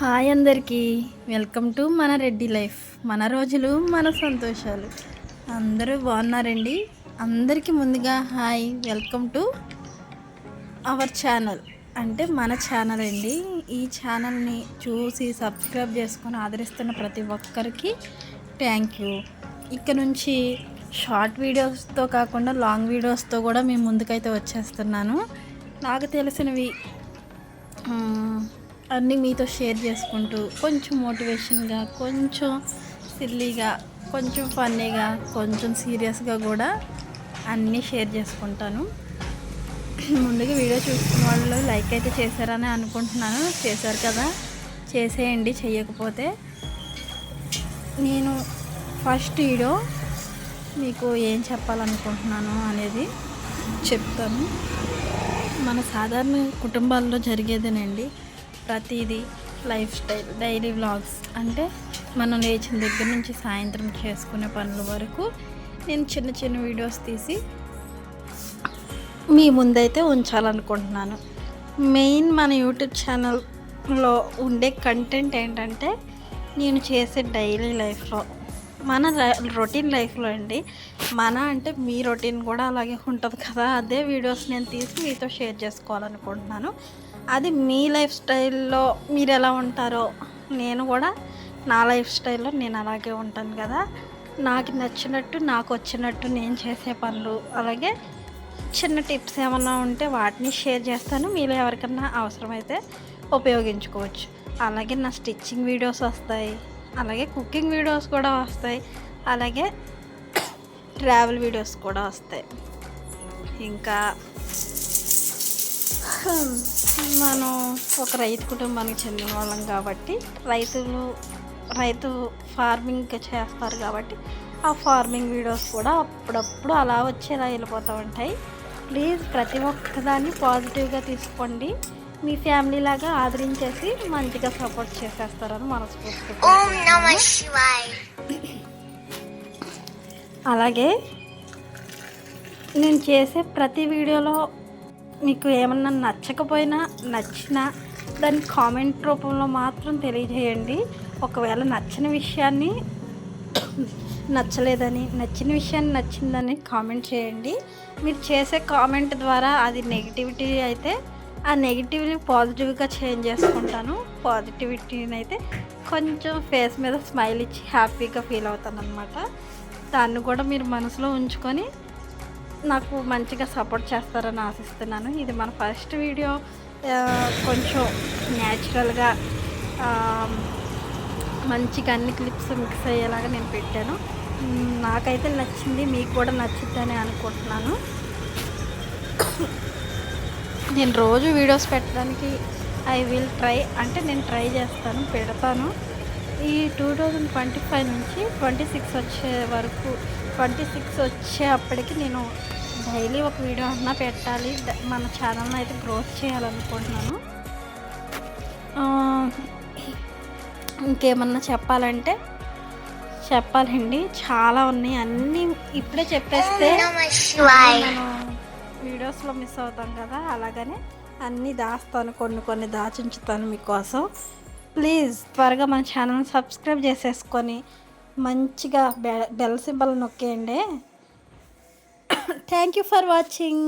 Hi అందరికీ. Welcome to మన Reddy life. మన రోజులు మన సంతోషాలు. అందరూ బాగున్నారండి? అందరికీ ముందుగా hi welcome to our channel. అంటే మన ఛానల్ అండి. ఈ ఛానల్ని చూసి సబ్స్క్రైబ్ చేసుకొని ఆదరిస్తున్న ప్రతి ఒక్కరికి థ్యాంక్ యూ. ఇక్కడ నుంచి షార్ట్ వీడియోస్తో కాకుండా లాంగ్ వీడియోస్తో కూడా మేము ముందుకైతే వచ్చేస్తున్నాను. నాకు తెలిసినవి అన్నీ మీతో షేర్ చేసుకుంటూ కొంచెం మోటివేషన్గా కొంచెం సిల్లీగా కొంచెం ఫన్నీగా కొంచెం సీరియస్గా కూడా అన్నీ షేర్ చేసుకుంటాను. ముందుగా వీడియో చూసుకున్న వాళ్ళు లైక్ అయితే చేశారని అనుకుంటున్నాను. చేశారు కదా? చేసేయండి చేయకపోతే. నేను ఫస్ట్ వీడియో మీకు ఏం చెప్పాలనుకుంటున్నాను అనేది చెప్తాను. మన సాధారణ కుటుంబాల్లో జరిగేదేనండి. ప్రతిదీ లైఫ్ స్టైల్ డైలీ వ్లాగ్స్. అంటే మనం లేచిన దగ్గర నుంచి సాయంత్రం చేసుకునే పనుల వరకు నేను చిన్న చిన్న వీడియోస్ తీసి మీ ముందైతే ఉంచాలనుకుంటున్నాను. మెయిన్ మన యూట్యూబ్ ఛానల్లో ఉండే కంటెంట్ ఏంటంటే నేను చేసే డైలీ లైఫ్లో మన రొటీన్ లైఫ్లో అండి. మన అంటే మీ రొటీన్ కూడా అలాగే ఉంటుంది కదా. అదే వీడియోస్ నేను తీసి మీతో షేర్ చేసుకోవాలనుకుంటున్నాను. అది మీ లైఫ్ స్టైల్లో మీరు ఎలా ఉంటారో నేను కూడా నా లైఫ్ స్టైల్లో నేను అలాగే ఉంటాను కదా. నాకు నచ్చినట్టు నాకు వచ్చినట్టు నేను చేసే పనులు అలాగే చిన్న టిప్స్ ఏమన్నా ఉంటే వాటిని షేర్ చేస్తాను. మీలో ఎవరికన్నా అవసరమైతే ఉపయోగించుకోవచ్చు. అలాగే నా స్టిచ్చింగ్ వీడియోస్ వస్తాయి అలాగే కుకింగ్ వీడియోస్ కూడా వస్తాయి అలాగే ట్రావెల్ వీడియోస్ కూడా వస్తాయి. ఇంకా మనం ఒక రైతు కుటుంబానికి చెందిన వాళ్ళం కాబట్టి రైతులు రైతు ఫార్మింగ్ చేస్తారు కాబట్టి ఆ ఫార్మింగ్ వీడియోస్ కూడా అప్పుడప్పుడు అలా వచ్చేలా వెళ్ళిపోతూ ఉంటాయి. ప్లీజ్ ప్రతి ఒక్కదాన్ని పాజిటివ్గా తీసుకోండి. మీ ఫ్యామిలీ లాగా ఆదరించేసి మంచిగా సపోర్ట్ చేసేస్తారని మనస్ఫూర్తిగా అలాగే నేను చేసే ప్రతి వీడియోలో మీకు ఏమన్నా నచ్చకపోయినా నచ్చినా దాన్ని కామెంట్ రూపంలో మాత్రం తెలియజేయండి. ఒకవేళ నచ్చిన విషయాన్ని నచ్చలేదని నచ్చిన విషయాన్ని నచ్చిందని కామెంట్ చేయండి. మీరు చేసే కామెంట్ ద్వారా అది నెగిటివిటీ అయితే ఆ నెగిటివ్ని పాజిటివ్గా చేంజ్ చేసుకుంటాను. పాజిటివిటీని అయితే కొంచెం ఫేస్ మీద స్మైల్ ఇచ్చి హ్యాపీగా ఫీల్ అవుతాను అనమాట దాన్ని కూడా మీరు మనసులో ఉంచుకొని నాకు మంచిగా సపోర్ట్ చేస్తారని ఆశిస్తున్నాను. ఇది మన ఫస్ట్ వీడియో. కొంచెం న్యాచురల్గా మంచిగా అన్ని క్లిప్స్ మిక్స్ అయ్యేలాగా నేను పెట్టాను. నాకైతే నచ్చింది మీకు కూడా నచ్చుద్దని అనుకుంటున్నాను. నేను రోజు వీడియోస్ పెట్టడానికి ఐ విల్ ట్రై అంటే నేను ట్రై చేస్తాను పెడతాను. ఈ టూ థౌజండ్ ట్వంటీ ఫైవ్ నుంచి ట్వంటీ సిక్స్ వచ్చే వరకు ట్వంటీ సిక్స్ వచ్చే అప్పటికి నేను డైలీ ఒక వీడియో అన్నా పెట్టాలి. మన ఛానల్ని అయితే గ్రోత్ చేయాలనుకుంటున్నాను. ఇంకేమన్నా చెప్పాలంటే చెప్పాలండి. చాలా ఉన్నాయి. అన్నీ ఇప్పుడే చెప్పేస్తే మనం వీడియోస్లో మిస్ అవుతాం కదా. అలాగనే అన్నీ దాస్తాను. కొన్ని కొన్ని దాచుంచుతాను మీకోసం. ప్లీజ్ త్వరగా మన ఛానల్ సబ్స్క్రైబ్ చేసేసుకొని మంచిగా బె bell symbol నొక్కేయండి. Thank you for watching